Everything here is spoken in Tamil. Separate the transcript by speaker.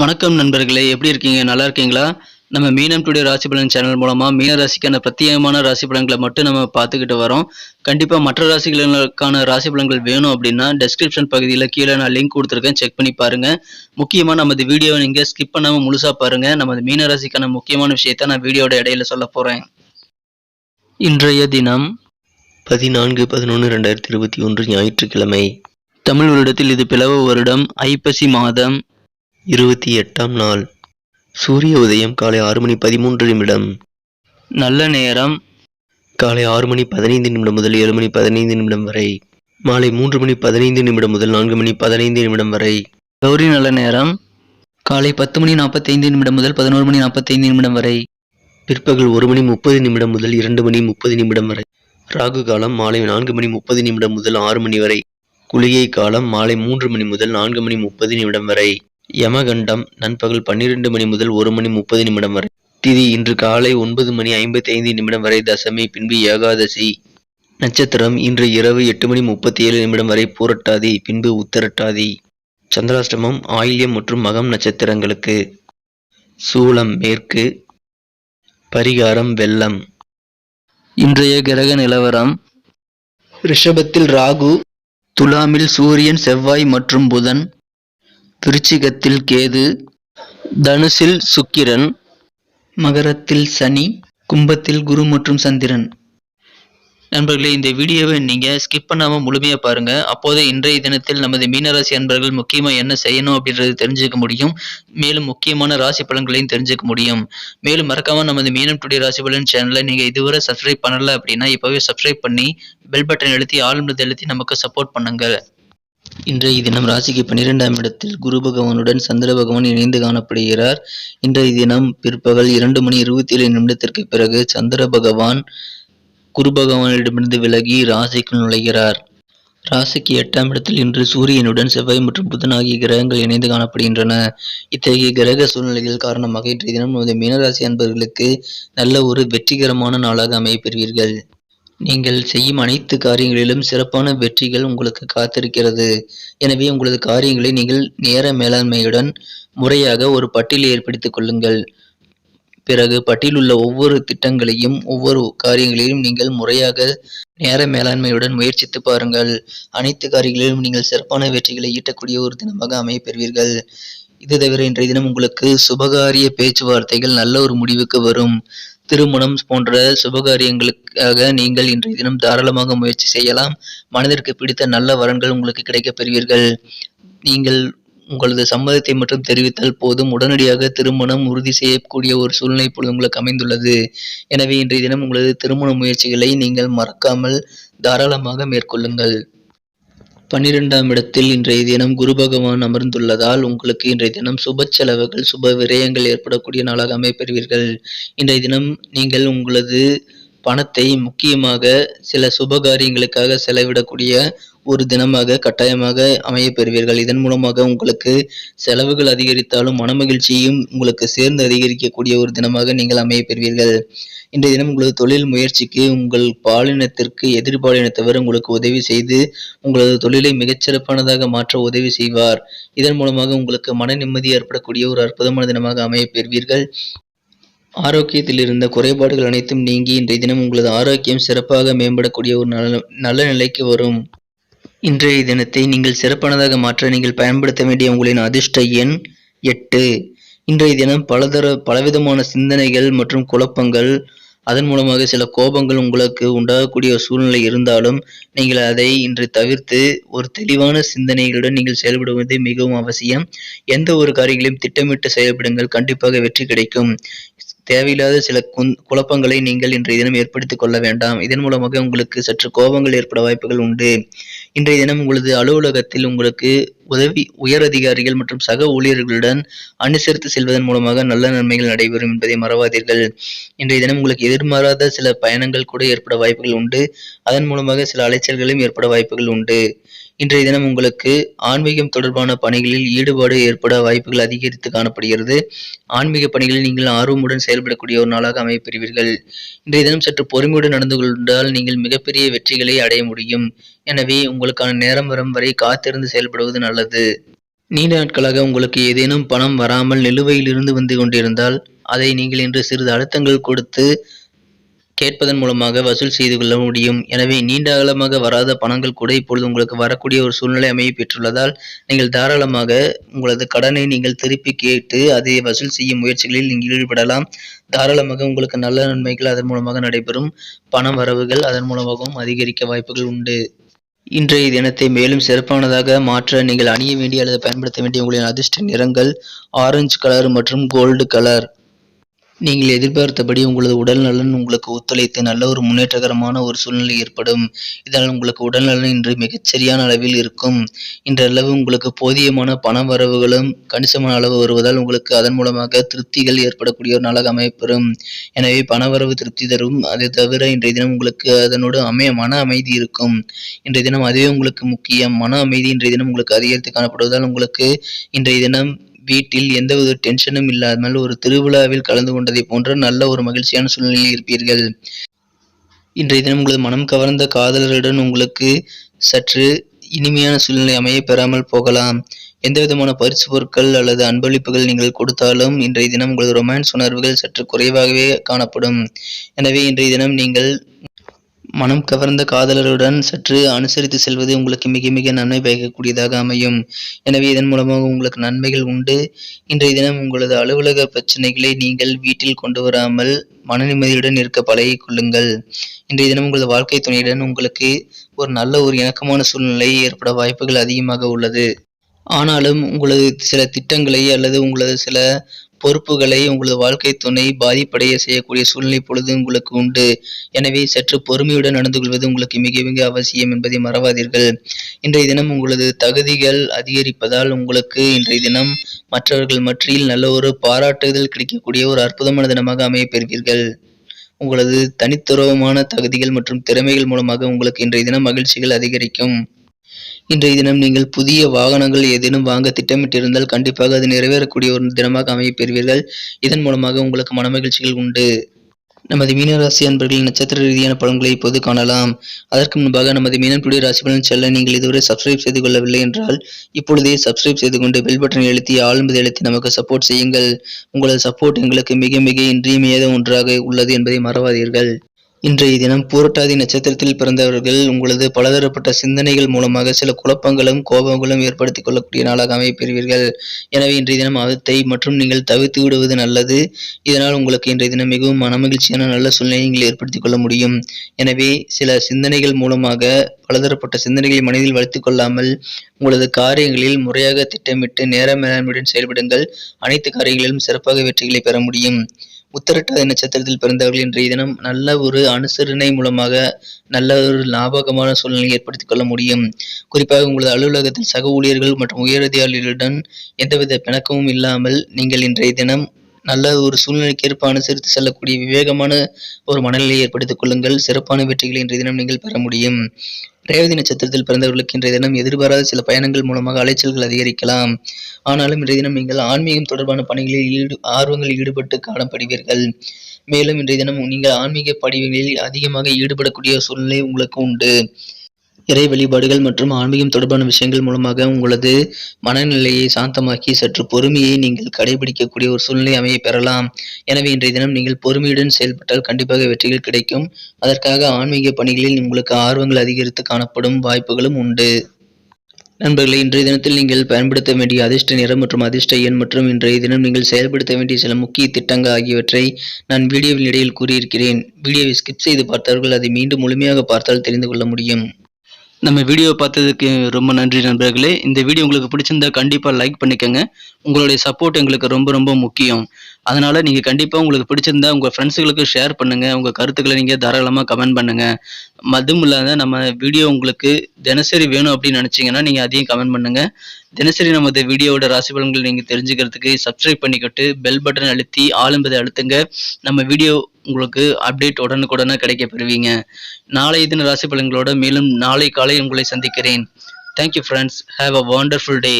Speaker 1: வணக்கம் நண்பர்களே எப்படி இருக்கீங்க? நல்லா இருக்கீங்களா? நம்ம மீனம் டுடே ராசி பலன் சேனல் மூலமாக மீன ராசிக்கான பிரத்யேகமான ராசி பலன்களை மட்டும் நம்ம பார்த்துக்கிட்டு வரோம். கண்டிப்பாக மற்ற ராசிகளுக்கான ராசி பலன்கள் வேணும் அப்படின்னா டெஸ்கிரிப்ஷன் பகுதியில் கீழே நான் லிங்க் கொடுத்துருக்கேன். செக் பண்ணி பாருங்கள் முக்கியமாக நமது வீடியோவை நீங்கள் ஸ்கிப் பண்ணாமல் முழுசாக பாருங்கள் நமது மீன ராசிக்கான முக்கியமான விஷயத்த நான் வீடியோட இடையில சொல்ல போகிறேன் இன்றைய தினம்
Speaker 2: பதினான்கு பதினொன்று ரெண்டாயிரத்தி இருபத்தி ஒன்று ஞாயிற்றுக்கிழமை.
Speaker 1: தமிழ் வருடத்தில் இது பிளவ வருடம். ஐப்பசி மாதம்.
Speaker 2: இருபத்தி எட்டாம் நாள். சூரிய உதயம் காலை ஆறு மணி பதிமூன்று நிமிடம்.
Speaker 1: நல்ல நேரம்.
Speaker 2: காலை ஆறு மணி பதினைந்து நிமிடம் முதல் ஏழு மணி பதினைந்து நிமிடம் வரை. மாலை மூன்று மணி பதினைந்து நிமிடம் முதல் நான்கு மணி பதினைந்து நிமிடம் வரை.
Speaker 1: கௌரி நல்ல நேரம். காலை பத்து மணி நாற்பத்தைந்து நிமிடம் முதல் பதினோரு மணி நாற்பத்தைந்து நிமிடம் வரை.
Speaker 2: பிற்பகல் ஒரு மணி முப்பது நிமிடம் முதல் இரண்டு மணி முப்பது நிமிடம் வரை. ராகு காலம் மாலை நான்கு மணி முப்பது நிமிடம் முதல் ஆறு மணி வரை. குளிகை காலம் மாலை மூன்று மணி முதல் நான்கு மணி முப்பது நிமிடம் வரை. யமகண்டம் நண்பகல் பன்னிரண்டு மணி முதல் ஒரு மணி முப்பது நிமிடம் வரை. திதி இன்று காலை ஒன்பது மணி ஐம்பத்தி ஐந்து நிமிடம் வரை தசமி பின்பு ஏகாதசி. நட்சத்திரம் இன்று இரவு எட்டு மணி முப்பத்தி ஏழு நிமிடம் வரை பூரட்டாதி பின்பு உத்தரட்டாதி. சந்திராஷ்டமம் ஆயில்யம் மற்றும் மகம் நட்சத்திரங்களுக்கு. சூலம் மேற்கு. பரிகாரம் வெள்ளம்.
Speaker 1: இன்றைய கிரக நிலவரம். ரிஷபத்தில் ராகு துலாமில் சூரியன் செவ்வாய் மற்றும் புதன். விருச்சிகத்தில் கேது தனுசில் சுக்கிரன் மகரத்தில் சனி கும்பத்தில் குரு மற்றும் சந்திரன். நண்பர்களே இந்த வீடியோவை நீங்கள் ஸ்கிப் பண்ணாமல் முழுமையாக பாருங்கள் அப்போதே இன்றைய தினத்தில் நமது மீனராசி அன்பர்கள் முக்கியமாக என்ன செய்யணும் அப்படின்றது தெரிஞ்சுக்க முடியும். மேலும் முக்கியமான ராசி பலன்களையும் தெரிஞ்சுக்க முடியும். மேலும் மறக்காமல் நமது மீனம் டுடே ராசி பலன் சேனலை நீங்கள் இதுவரை சப்ஸ்கிரைப் பண்ணல அப்படின்னா இப்போவே சப்ஸ்கிரைப் பண்ணி பெல் பட்டன் எழுத்தி ஆளுநர் எழுத்தி நமக்கு சப்போர்ட் பண்ணுங்கள் இன்றைய தினம் ராசிக்கு பன்னிரெண்டாம் இடத்தில் குரு பகவானுடன் சந்திர பகவான் இணைந்து காணப்படுகிறார். இன்றைய தினம் பிற்பகல் இரண்டு மணி இருபத்தி ஏழு நிமிடத்திற்கு பிறகு சந்திர பகவான் குரு பகவானிடமிருந்து விலகி ராசிக்குள் நுழைகிறார். ராசிக்கு எட்டாம் இடத்தில் இன்று சூரியனுடன் செவ்வாய் மற்றும் புதன் ஆகிய கிரகங்கள் இணைந்து காணப்படுகின்றன. இத்தகைய கிரக சூழ்நிலைகள் காரணமாக இன்றைய தினம் நமது மீனராசி அன்பர்களுக்கு நல்ல ஒரு வெற்றிகரமான நாளாக அமையப்பெறுவீர்கள் நீங்கள் செய்யும் அனைத்து காரியங்களிலும் சிறப்பான வெற்றிகள் உங்களுக்கு காத்திருக்கிறது. எனவே உங்களது காரியங்களை நீங்கள் நேர மேலாண்மையுடன் முறையாக ஒரு பட்டியலை ஏற்படுத்திக் கொள்ளுங்கள். பிறகு பட்டியலில் உள்ள ஒவ்வொரு திட்டங்களையும் ஒவ்வொரு காரியங்களையும் நீங்கள் முறையாக நேர மேலாண்மையுடன் முயற்சித்து பாருங்கள். அனைத்து காரியங்களிலும் நீங்கள் சிறப்பான வெற்றிகளை ஈட்டக்கூடிய ஒரு தினமாக அமையப்பெறுவீர்கள். இது தவிர இன்றைய தினம் உங்களுக்கு சுபகாரிய பேச்சுவார்த்தைகள் நல்ல ஒரு முடிவுக்கு வரும். திருமணம் போன்ற சுபகாரியங்களுக்காக நீங்கள் இன்றைய தினம் தாராளமாக முயற்சி செய்யலாம். மனதிற்கு பிடித்த நல்ல வரன்கள் உங்களுக்கு கிடைக்கப் பெறுவீர்கள். நீங்கள் உங்களது சம்மதத்தை மட்டும் தெரிவித்தால் போதும். உடனடியாக திருமணம் உறுதி செய்யக்கூடிய ஒரு சூழ்நிலை இப்பொழுது உங்களுக்கு அமைந்துள்ளது. எனவே இன்றைய தினம் உங்களது திருமண முயற்சிகளை நீங்கள் மறக்காமல் தாராளமாக மேற்கொள்ளுங்கள். பன்னிரெண்டாம் இடத்தில் இன்றைய தினம் குரு பகவான் அமர்ந்துள்ளதால் உங்களுக்கு இன்றைய தினம் சுப செலவுகள் சுப விரயங்கள் ஏற்படக்கூடிய நாளாக அமைப்பெறுவீர்கள். இன்றைய தினம் நீங்கள் உங்களது பணத்தை முக்கியமாக சில சுப காரியங்களுக்காக செலவிடக்கூடிய ஒரு தினமாக கட்டாயமாக அமைய பெறுவீர்கள். இதன் மூலமாக உங்களுக்கு செலவுகள் அதிகரித்தாலும் மனமகிழ்ச்சியும் உங்களுக்கு சேர்ந்து அதிகரிக்கக்கூடிய ஒரு தினமாக நீங்கள் அமைய பெறுவீர்கள். இன்றைய தினம் உங்களது தொழில் முயற்சிக்கு உங்கள் பாலினத்திற்கு எதிர்பாலினத்தவர் உங்களுக்கு உதவி செய்து உங்களது தொழிலை மிகச்சிறப்பானதாக மாற்ற உதவி செய்வார். இதன் மூலமாக உங்களுக்கு மன நிம்மதி ஏற்படக்கூடிய ஒரு அற்புதமான தினமாக அமையப்பெறுவீர்கள் ஆரோக்கியத்தில் இருந்த குறைபாடுகள் அனைத்தும் நீங்கி இன்றைய தினம் உங்களது ஆரோக்கியம் சிறப்பாக மேம்படக்கூடிய ஒரு நல்ல நல்ல நிலைக்கு வரும். இன்றைய தினத்தை நீங்கள் சிறப்பானதாக மாற்ற நீங்கள் பயன்படுத்த வேண்டிய உங்களின் அதிர்ஷ்ட எண் எட்டு. இன்றைய தினம் பலதர பலவிதமான சிந்தனைகள் மற்றும் குழப்பங்கள் அதன் மூலமாக சில கோபங்கள் உங்களுக்கு உண்டாகக்கூடிய ஒரு சூழ்நிலை இருந்தாலும் நீங்கள் அதை இன்று தவிர்த்து ஒரு தெளிவான சிந்தனைகளுடன் நீங்கள் செயல்படுவது மிகவும் அவசியம். எந்த ஒரு காரியங்களையும் திட்டமிட்டு செயல்படுங்கள். கண்டிப்பாக வெற்றி கிடைக்கும். தேவையில்லாத சில குழப்பங்களை நீங்கள் இன்றைய தினம் ஏற்படுத்திக் கொள்ள வேண்டாம். இதன் மூலமாக உங்களுக்கு சற்று கோபங்கள் ஏற்பட வாய்ப்புகள் உண்டு. இன்றைய தினம் உங்களது அலுவலகத்தில் உங்களுக்கு உதவி உயர் அதிகாரிகள் மற்றும் சக ஊழியர்களுடன் அனுசரித்து செல்வதன் மூலமாக நல்ல நன்மைகள் நடைபெறும் என்பதை மறவாதீர்கள். இன்றைய தினம் உங்களுக்கு எதிர்மாறாத சில பயணங்கள் கூட ஏற்பட வாய்ப்புகள் உண்டு. அதன் மூலமாக சில அலைச்சல்களும் ஏற்பட வாய்ப்புகள் உண்டு. இன்றைய தினம் உங்களுக்கு ஆன்மீகம் தொடர்பான பணிகளில் ஈடுபாடு ஏற்பட வாய்ப்புகள் அதிகரித்து காணப்படுகிறது. ஆன்மீக பணிகளில் நீங்கள் ஆர்வமுடன் செயல்படக்கூடிய ஒரு நாளாக அமையப்பெறுவீர்கள். இன்றைய தினம் சற்று பொறுமையுடன் நடந்து கொண்டால் நீங்கள் மிகப்பெரிய வெற்றிகளை அடைய முடியும். எனவே உங்களுக்கான நேரம் வரும் வரை காத்திருந்து செயல்படுவது நல்லது. நீண்ட நாட்களாக உங்களுக்கு ஏதேனும் பணம் வராமல் நிலுவையில் இருந்து வந்து கொண்டிருந்தால் அதை நீங்கள் இன்று சிறிது அழுத்தங்கள் கொடுத்து கேட்பதன் மூலமாக வசூல் செய்து கொள்ள முடியும். எனவே நீண்ட காலமாக வராத பணங்கள் கூட இப்பொழுது உங்களுக்கு வரக்கூடிய ஒரு சூழ்நிலை அமைய பெற்றுள்ளதால் நீங்கள் தாராளமாக உங்களது கடனை நீங்கள் திருப்பி கேட்டு அதை வசூல் செய்யும் முயற்சிகளில் நீங்கள் ஈடுபடலாம். தாராளமாக உங்களுக்கு நல்ல நன்மைகள் அதன் மூலமாக நடைபெறும். பண வரவுகள் அதன் மூலமாகவும் அதிகரிக்க வாய்ப்புகள் உண்டு. இன்றைய தினத்தை மேலும் சிறப்பானதாக மாற்ற நீங்கள் அணிய வேண்டிய அல்லது பயன்படுத்த வேண்டிய உங்களின் அதிர்ஷ்ட நிறங்கள் ஆரஞ்சு கலர் மற்றும் கோல்டு கலர். நீங்கள் எதிர்பார்த்தபடி உங்களது உடல் நலன் உங்களுக்கு ஒத்துழைத்து நல்ல ஒரு முன்னேற்றகரமான ஒரு சூழ்நிலை ஏற்படும். இதனால் உங்களுக்கு உடல் நலன் இன்று மிகச்சரியான அளவில் இருக்கும். இன்றளவு உங்களுக்கு போதியமான பண வரவுகளும் கணிசமான அளவு வருவதால் உங்களுக்கு அதன் மூலமாக திருப்திகள் ஏற்படக்கூடிய ஒரு நாளாக அமைப்பெறும் எனவே பணவரவு திருப்தி தரும். அதை தவிர இன்றைய தினம் உங்களுக்கு அதனோடு அமைய மன அமைதி இருக்கும். இன்றைய தினம் அதுவே உங்களுக்கு முக்கியம். மன அமைதி இன்றைய தினம் உங்களுக்கு அதிகரித்து காணப்படுவதால் உங்களுக்கு இன்றைய தினம் வீட்டில் எந்தவித டென்ஷனும் இல்லாமல் ஒரு திருவிழாவில் கலந்து கொண்டதை போன்ற நல்ல ஒரு மகிழ்ச்சியான சூழ்நிலையில் இருப்பீர்கள். இன்றைய தினம் உங்களது மனம் கவர்ந்த காதலருடன் உங்களுக்கு சற்று இனிமையான சூழ்நிலை அமைய பெறாமல் போகலாம். எந்த விதமான பரிசு பொருட்கள் அல்லது அன்பளிப்புகள் நீங்கள் கொடுத்தாலும் இன்றைய தினம் உங்களது ரொமான்ஸ் உணர்வுகள் சற்று குறைவாகவே காணப்படும். எனவே இன்றைய தினம் நீங்கள் மனம் கவர்ந்த காதலருடன் சற்று அனுசரித்து செல்வது உங்களுக்கு மிக மிக நன்மை பயக்கக்கூடியதாக அமையும். எனவே இதன் மூலமாக உங்களுக்கு நன்மைகள் உண்டு. இன்றைய தினம் உங்களது அலுவலக பிரச்சனைகளை நீங்கள் வீட்டில் கொண்டு வராமல் மன நிம்மதியுடன் இருக்க பழகிக் கொள்ளுங்கள். இன்றைய தினம் உங்களது வாழ்க்கை துணையுடன் உங்களுக்கு ஒரு நல்ல ஒரு இணக்கமான சூழ்நிலை ஏற்பட வாய்ப்புகள் அதிகமாக உள்ளது. ஆனாலும் உங்களது சில திட்டங்களை அல்லது உங்களது சில பொறுப்புகளை உங்களது வாழ்க்கை துணை பாதிப்படைய செய்யக்கூடிய சூழ்நிலை பொழுது உங்களுக்கு உண்டு. எனவே சற்று பொறுமையுடன் நடந்து கொள்வது உங்களுக்கு மிக மிக அவசியம் என்பதை மறவாதீர்கள். இன்றைய தினம் உங்களது தகுதிகள் அதிகரிப்பதால் உங்களுக்கு இன்றைய தினம் மற்றவர்கள் மத்தியில் நல்ல ஒரு பாராட்டுதல் கிடைக்கக்கூடிய ஒரு அற்புதமான தினமாக அமைய பெறுவீர்கள். உங்களது தனித்துவமான தகுதிகள் மற்றும் திறமைகள் மூலமாக உங்களுக்கு இன்றைய தினம் மகிழ்ச்சிகள் அதிகரிக்கும். இன்றைய தினம் நீங்கள் புதிய வாகனங்கள் ஏதேனும் வாங்க திட்டமிட்டிருந்தால் கண்டிப்பாக அது நிறைவேறக்கூடிய ஒரு தினமாக அமையப் பெறுவீர்கள். இதன் மூலமாக உங்களுக்கு மனமகிழ்ச்சிகள் உண்டு. நமது மீனராசி அன்பர்களின் நட்சத்திர ரீதியான பலன்களை இப்போது காணலாம். அதற்கு முன்பாக நமது மீனன்புடைய ராசி பலன் செல்ல நீங்கள் இதுவரை சப்ஸ்கிரைப் செய்து கொள்ளவில்லை என்றால் இப்பொழுதே சப்ஸ்கிரைப் செய்து கொண்டு பெல் பட்டனை எழுத்தி ஆழ்ந்ததை எழுத்தி நமக்கு சப்போர்ட் செய்யுங்கள். உங்களது சப்போர்ட் எங்களுக்கு மிக மிக இன்றியமையாத ஒன்றாக உள்ளது என்பதை மறவாதீர்கள். இன்றைய தினம் பூரட்டாதி நட்சத்திரத்தில் பிறந்தவர்கள் உங்களது பலதரப்பட்ட சிந்தனைகள் மூலமாக சில குழப்பங்களும் கோபங்களும் ஏற்படுத்திக் கொள்ளக்கூடிய நாளாக அமைப்பெறுவீர்கள் எனவே இன்றைய தினம் அதத்தை மற்றும் நீங்கள் தவிர்த்து விடுவது நல்லது. இதனால் உங்களுக்கு இன்றைய தினம் மிகவும் மனமகிழ்ச்சியான நல்ல சூழ்நிலையை நீங்கள் ஏற்படுத்திக் கொள்ள முடியும். எனவே சில சிந்தனைகள் மூலமாக பலதரப்பட்ட சிந்தனைகளை மனதில் வளர்த்துக் கொள்ளாமல் உங்களது காரியங்களில் முறையாக திட்டமிட்டு நேர மேலாண்மையுடன் செயல்படுங்கள். அனைத்து காரியங்களிலும் சிறப்பாக வெற்றிகளை பெற முடியும். உத்தரட்டாதி நட்சத்திரத்தில் பிறந்தவர்கள் இன்றைய தினம் நல்ல ஒரு அனுசரணை மூலமாக நல்ல ஒரு லாபகமான சூழ்நிலையை ஏற்படுத்திக் கொள்ள முடியும். குறிப்பாக உங்களது அலுவலகத்தில் சக ஊழியர்கள் மற்றும் உயரதிகாரிகளுடன் எந்தவித பிணக்கமும் இல்லாமல் நீங்கள் இன்றைய தினம் நல்ல ஒரு சூழ்நிலைக்கு ஏற்ப அனுசரித்து செல்லக்கூடிய விவேகமான ஒரு மனநிலையை ஏற்படுத்திக் கொள்ளுங்கள். சிறப்பான வெற்றிகளை இன்றைய தினம் நீங்கள் பெற முடியும். ரேவதி நட்சத்திரத்தில் பிறந்தவர்களுக்கு இன்றைய தினம் எதிர்பாராத சில பயணங்கள் மூலமாக அலைச்சல்கள் அதிகரிக்கலாம். ஆனாலும் இன்றைய தினம் நீங்கள் ஆன்மீகம் தொடர்பான பணிகளில் ஈடு ஆர்வங்களில் ஈடுபட்டு காணப்படுவீர்கள். மேலும் இன்றைய தினம் நீங்கள் ஆன்மீக படிவுகளில் அதிகமாக ஈடுபடக்கூடிய சூழ்நிலை உங்களுக்கு உண்டு. இறை வழிபாடுகள் மற்றும் ஆன்மீகம் தொடர்பான விஷயங்கள் மூலமாக உங்களது மனநிலையை சாந்தமாக்கி சற்று பொறுமையை நீங்கள் கடைபிடிக்கக்கூடிய ஒரு சூழ்நிலை அமைய பெறலாம். எனவே இன்றைய தினம் நீங்கள் பொறுமையுடன் செயல்பட்டால் கண்டிப்பாக வெற்றிகள் கிடைக்கும். அதற்காக ஆன்மீக பணிகளில் உங்களுக்கு ஆர்வங்கள் அதிகரித்து காணப்படும் வாய்ப்புகளும் உண்டு. நண்பர்களே இன்றைய தினத்தில் நீங்கள் பயன்படுத்த வேண்டிய அதிர்ஷ்ட நிறம் மற்றும் அதிர்ஷ்ட எண் மற்றும் இன்றைய தினம் நீங்கள் செயல்படுத்த வேண்டிய சில முக்கிய திட்டங்கள் ஆகியவற்றை நான் வீடியோவின் இடையில் கூறியிருக்கிறேன். வீடியோவை ஸ்கிப் செய்து பார்த்தவர்கள் அதை மீண்டும் முழுமையாக பார்த்தால் தெரிந்து கொள்ள முடியும். நம்ம வீடியோ பார்த்ததுக்கு ரொம்ப நன்றி நண்பர்களே. இந்த வீடியோ உங்களுக்கு பிடிச்சிருந்தா கண்டிப்பாக லைக் பண்ணிக்கோங்க. உங்களுடைய சப்போர்ட் எங்களுக்கு ரொம்ப ரொம்ப முக்கியம். அதனால நீங்கள் கண்டிப்பாக உங்களுக்கு பிடிச்சிருந்தா உங்கள் ஃப்ரெண்ட்ஸுகளுக்கு ஷேர் பண்ணுங்கள் உங்கள் கருத்துக்களை நீங்கள் தாராளமாக கமெண்ட் பண்ணுங்கள் அதுவும் இல்லாத நம்ம வீடியோ உங்களுக்கு தினசரி வேணும் அப்படின்னு நினச்சிங்கன்னா நீங்கள் அதையும் கமெண்ட் பண்ணுங்கள் தினசரி நமது வீடியோவோட ராசி பலன்கள் நீங்கள் தெரிஞ்சுக்கிறதுக்கு சப்ஸ்கிரைப் பண்ணிக்கிட்டு பெல் பட்டன் அழுத்தி ஆளும்பதை அழுத்துங்க. நம்ம வீடியோ உங்களுக்கு அப்டேட் உடனுக்குடனே கிடைக்க பெறுவீங்க நாளைய தின ராசி பலன்களோட மேலும் நாளை காலை உங்களை சந்திக்கிறேன். Thank you friends have a wonderful day